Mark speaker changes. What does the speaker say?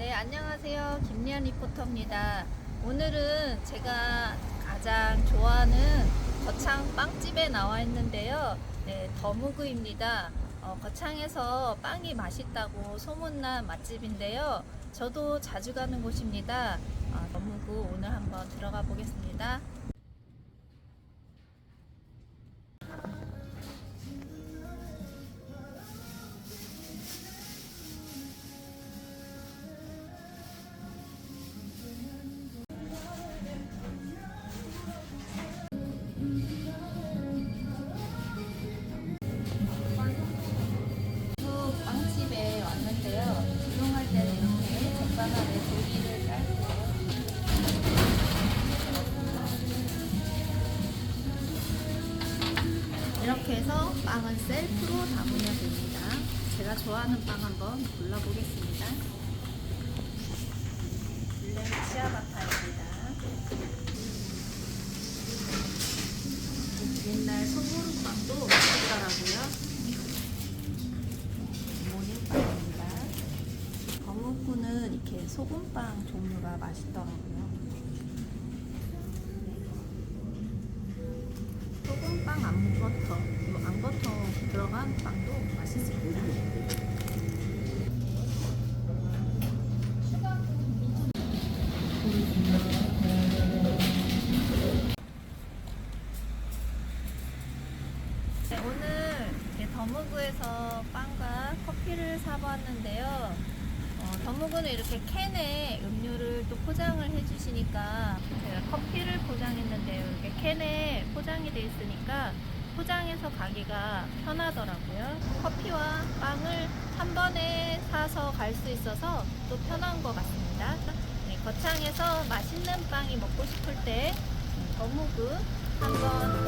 Speaker 1: 네, 안녕하세요. 김리안 리포터입니다. 오늘은 제가 가장 좋아하는 거창 빵집에 나와 있는데요. 네, 더무그입니다. 어, 거창에서 빵이 맛있다고 소문난 맛집인데요. 저도 자주 가는 곳입니다. 어, 더무그 오늘 한번 들어가 보겠습니다. 이렇게 해서 빵은 셀프로 담으면 됩니다. 제가 좋아하는 빵 한번 골라보겠습니다. 블랙 치아바타입니다. 옛날 소보루빵도 맛있더라고요. 모닝빵입니다. 거무구는 이렇게 소금빵 종류가 맛있더라고요. 들어간 빵도 맛있습니다. 더무그에서 빵과 커피를 사보았는데요. 어, 더무그는 이렇게 캔에 음료를 또 포장을 해주시니까 제가 커피를 포장했는데요. 이렇게 캔에 포장이 돼 있으니까 포장해서 가기가 편하더라고요. 커피와 빵을 한 번에 사서 갈 수 있어서 또 편한 것 같습니다. 네, 거창에서 맛있는 빵이 먹고 싶을 때 더무그 한번